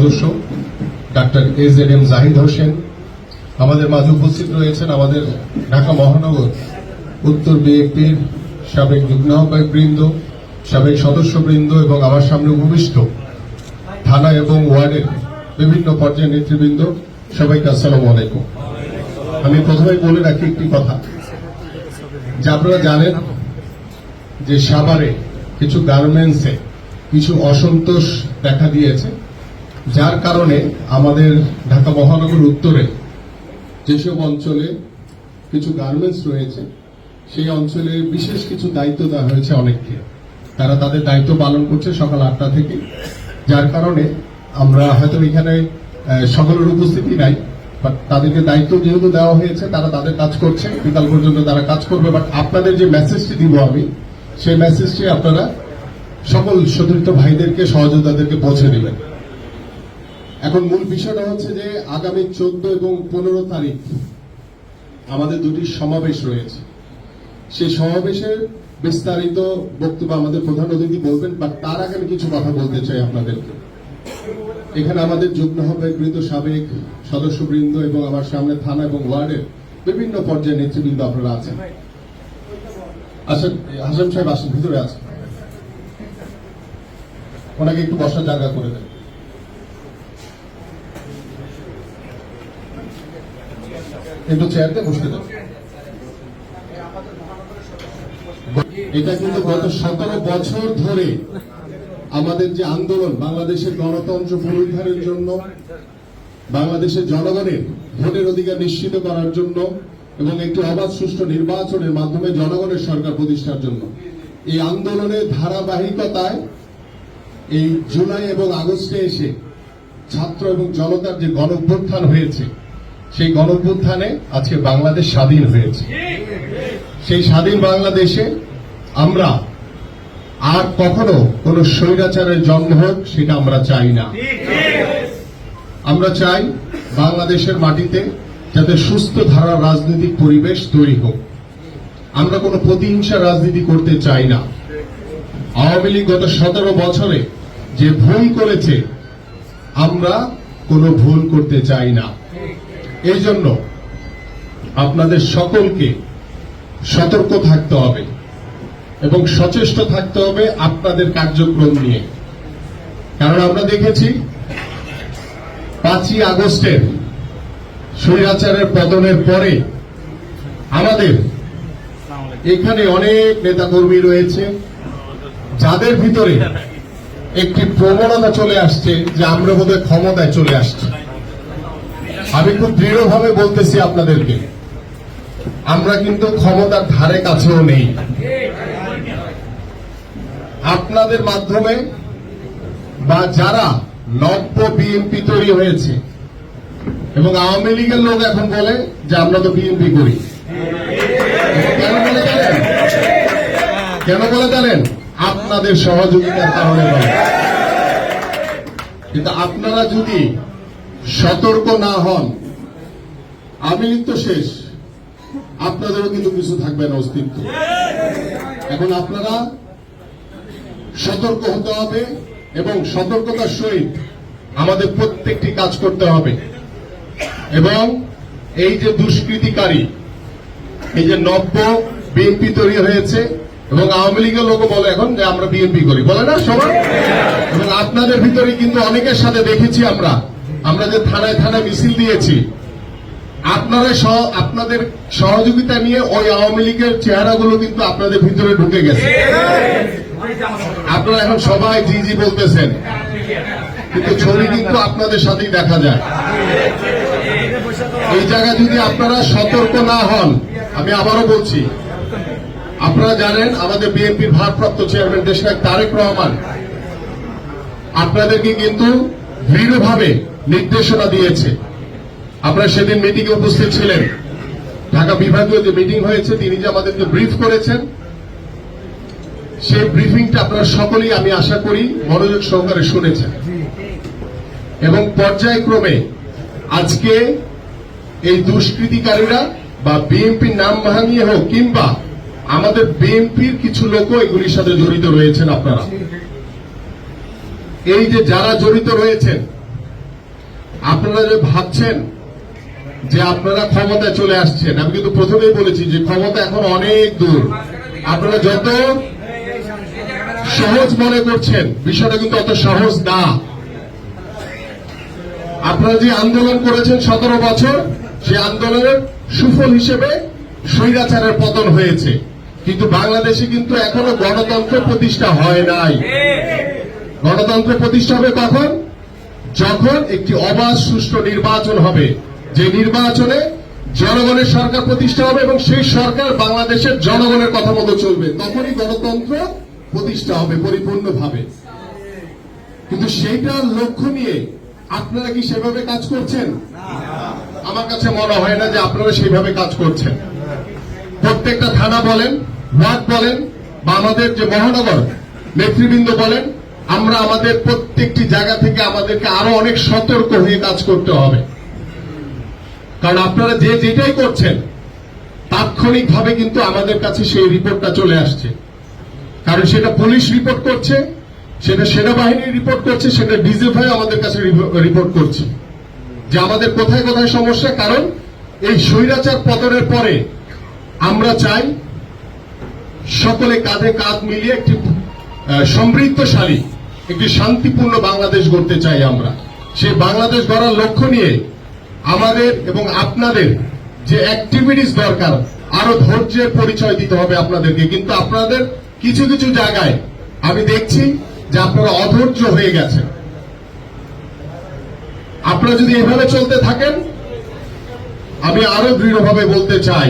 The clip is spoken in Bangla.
সদস্য, doctor A Z M Zahid Hossain. আমাদের মাঝে উপস্থিত রয়েছেন আমাদের ঢাকা মহানগর উত্তর বিএনপির সাবেক যুগ্ম আহ্বায়ক বৃন্দ, সাবেক সদস্যবৃন্দ এবং আমার সামনে উপবিষ্ট থানা এবং ওয়ার্ডের বিভিন্ন পর্যায়ের নেতৃবৃন্দ, সবাইকে আসসালামু আলাইকুম। আমি প্রথমে বলে রাখি একটি কথা, যে আপনারা জানেন যে সাভারে কিছু গার্মেন্টসে কিছু অসন্তোষ দেখা দিয়েছে। যার কারণে আমাদের ঢাকা মহানগর উত্তরে যেসব অঞ্চলে কিছু গার্মেন্টস রয়েছে, সেই অঞ্চলে বিশেষ কিছু দায়িত্ব দেওয়া হয়েছে অনেককে। তারা তাদের দায়িত্ব পালন করছে সকাল আটটা থেকে, যার কারণে আমরা হয়তো এখানে সকলের উপস্থিতি নাই বাট তাদেরকে দায়িত্ব যেহেতু দেওয়া হয়েছে, তারা তাদের কাজ করছে, বিকাল পর্যন্ত তারা কাজ করবে বাট আপনাদের যে মেসেজটি দিব আমি, সেই মেসেজটি আপনারা সকল সতীর্থ ভাইদেরকে, সহযোদ্ধাদেরকে পৌঁছে দিবেন। এখন মূল বিষয়টা হচ্ছে যে আগামী চোদ্দ এবং পনেরো তারিখ আমাদের দুটি সমাবেশ রয়েছে। সেই সমাবেশের বিস্তারিত বক্তব্য আমাদের প্রধান অতিথি বলবেন বা তার আগে আমি কিছু কথা বলতে চাই আপনাদেরকে। এখানে আমাদের যুগ্ম আহ্বায়কৃত সাবেক সদস্যবৃন্দ এবং আমার সামনে থানা এবং ওয়ার্ডের বিভিন্ন পর্যায়ের নেতৃবৃন্দ আপনারা আছেন। আসেন হাসান সাহেব আসেন, ভিতরে আছেন ওনাকে একটু বসার জায়গা করে দেন। একটু চেয়ারতে বসতে দাও। এটা কিন্তু গত সতেরো বছর ধরে আমাদের যে আন্দোলন, বাংলাদেশের গণতন্ত্র পুনরুদ্ধারের জন্য, বাংলাদেশের জনগণের ভোটের অধিকার নিশ্চিত করার জন্য এবং একটি অবাধ সুষ্ঠু নির্বাচনের মাধ্যমে জনগণের সরকার প্রতিষ্ঠার জন্য। এই আন্দোলনের ধারাবাহিকতায় এই জুলাই এবং আগস্টে এসে ছাত্র এবং জনতার যে গণ হয়েছে সেই গণ অভ্যুত্থানে আজকে বাংলাদেশ স্বাধীন হয়েছে। সেই স্বাধীন বাংলাদেশে আমরা আর কখনো কোন স্বৈরাচারের জন্ম হোক, সেটা আমরা চাই না। আমরা চাই বাংলাদেশের মাটিতে যাতে সুস্থ ধারা রাজনৈতিক পরিবেশ তৈরি হোক। আমরা কোনো প্রতিহিংসা রাজনীতি করতে চাই না। আওয়ামী লীগ গত সতেরো বছরে যে ভুল করেছে, আমরা কোনো ভুল করতে চাই না। এই জন্য আপনাদের সকলকে সতর্ক থাকতে হবে এবং সচেষ্ট থাকতে হবে আপনাদের কার্যক্রম নিয়ে। কারণ আমরা দেখেছি, পাঁচই আগস্টের স্বৈরাচারের পতনের পরে আমাদের এখানে অনেক নেতাকর্মী রয়েছে, যাদের ভিতরে একটি প্রবণতা চলে আসছে যে আমরা বোধহয় ক্ষমতায় চলে আসছি। আমি খুব দৃঢ়ভাবে বলতেছি আপনাদেরকে। আমরা কিন্তু ক্ষমতার ধারে কাছেও নেই। আপনাদের মাধ্যমে বা যারা নব্য বিএনপি তৈরি হয়েছে, এবং আওয়ামী লীগের লোক এখন বলে যে আমরা তো বিএনপি করি। কেন বলে জানেন? কেন আপনাদের সহযোগিতার কারণে কিন্তু আপনারা যদি সতর্ক না হন। আমি তো শেষ। আপনাদেরও কিন্তু কিছু থাকবে না অস্তিত্ব। এখন আপনারা সতর্ক হতে হবে এবং সতর্কতার সহিত আমাদের প্রত্যেকটি কাজ করতে হবে। এবং এই যে দুষ্কৃতিকারী, এই যে নব্য বিএনপি তৈরি হয়েছে এবং আওয়ামী লীগের লোক বলে এখন যে আমরা বিএনপি করি। বলে না সবাই? এবং আপনাদের ভিতরে কিন্তু অনেকের সাথে দেখেছি আমরা। আমরা যে থানায় থানায় মিছিল দিয়েছি আপনারা সহ- আপনাদের সহযোগিতা নিয়ে ওই আওয়ামী লীগের চেহারাগুলো কিন্তু আপনাদের ভিতরে ঢুকে গেছে। আপনারা এখন সবাই জি জি বলতেছেন, কিন্তু ছবি কিন্তু আপনাদের সাথেই দেখা যায়। এই জায়গায় যদি আপনারা সতর্ক না হন, আমি আবারও বলছি, আপনারা জানেন আমাদের বিএনপির ভারপ্রাপ্ত চেয়ারম্যান দেশনায়ক তারেক রহমান, আপনাদেরকে কিন্তু দৃঢ়ভাবে নির্দেশনা দিয়েছে। আপনারা সেদিন মিটিং এ উপস্থিত ছিলেন। ঢাকা বিভাগীয় যে মিটিং হয়েছে, তিনি যে আমাদেরকে ব্রিফ করেছেন, সেই ব্রিফিংটা আপনারা সকলেই আমি আশা করি মনোযোগ সহকারে শুনেছেন। এবং পর্যায়ক্রমে আজকে এই দুষ্কৃতিকারীরা বা বিএনপির নাম ভাঙিয়ে হোক কিংবা আমাদের বিএনপির কিছু লোকও এগুলির সাথে জড়িত রয়েছেন আপনারা। এই যে যারা জড়িত রয়েছেন, আপনারা যে ভাবছেন যে আপনারা ক্ষমতায় চলে আসছেন, আমি কিন্তু প্রথমেই বলেছি যে ক্ষমতা এখন অনেক দূর। আপনারা যত সহজ মনে করছেন, বিষয়টা কিন্তু অত সহজ না। আপনারা যে আন্দোলন করেছেন সতেরো বছর সেই আন্দোলনের সুফল হিসেবে স্বৈরাচারের পতন হয়েছে। কিন্তু বাংলাদেশে কিন্তু এখনও গণতন্ত্র প্রতিষ্ঠা হয় নাই। গণতন্ত্র প্রতিষ্ঠা হবে কখন যখন একটি অবাধ সুষ্ঠু নির্বাচন হবে। যে নির্বাচনে জনগণের সরকার প্রতিষ্ঠা হবে এবং সেই সরকার বাংলাদেশের জনগণের কথা মতো চলবে। তখনই গণতন্ত্র প্রতিষ্ঠা হবে পরিপূর্ণভাবে। কিন্তু সেইটার লক্ষ্য নিয়ে আপনারা কি সেভাবে কাজ করছেন? আমার কাছে মনে হয় না যে আপনারা সেইভাবে কাজ করছেন। প্রত্যেকটা থানা বলেন, ওয়ার্ড বলেন বা আমাদের যে মহানগর, নেতৃবৃন্দ বলেন আমরা আমাদের প্রত্যেকটি জায়গা থেকে আমাদেরকে আরও অনেক সতর্ক হয়ে কাজ করতে হবে। কারণ আপনারা যে যেটাই করছেন, তাৎক্ষণিকভাবে কিন্তু আমাদের কাছে সেই রিপোর্টটা চলে আসছে। কারণ সেটা পুলিশ রিপোর্ট করছে, সেটা সেনাবাহিনী রিপোর্ট করছে, সেটা ডিজিএফআই আমাদের কাছে রিপোর্ট করছে। যে আমাদের কোথায় কোথায় সমস্যা, কারণ এই স্বৈরাচার পতনের পরে আমরা চাই সকলে কাঁধে কাঁধ মিলিয়ে একটি সমৃদ্ধশালী একটি শান্তিপূর্ণ বাংলাদেশ গড়তে চাই আমরা। সেই বাংলাদেশ গড়ার লক্ষ্য নিয়ে আমাদের এবং আপনাদের যে অ্যাক্টিভিটিস দরকার, আরও ধৈর্যের পরিচয় দিতে হবে আপনাদেরকে। কিন্তু আপনাদের কিছু কিছু জায়গায় আমি দেখছি যে আপনারা অধৈর্য হয়ে গেছেন। আপনারা যদি এভাবে চলতে থাকেন, আমি আরও দৃঢ়ভাবে বলতে চাই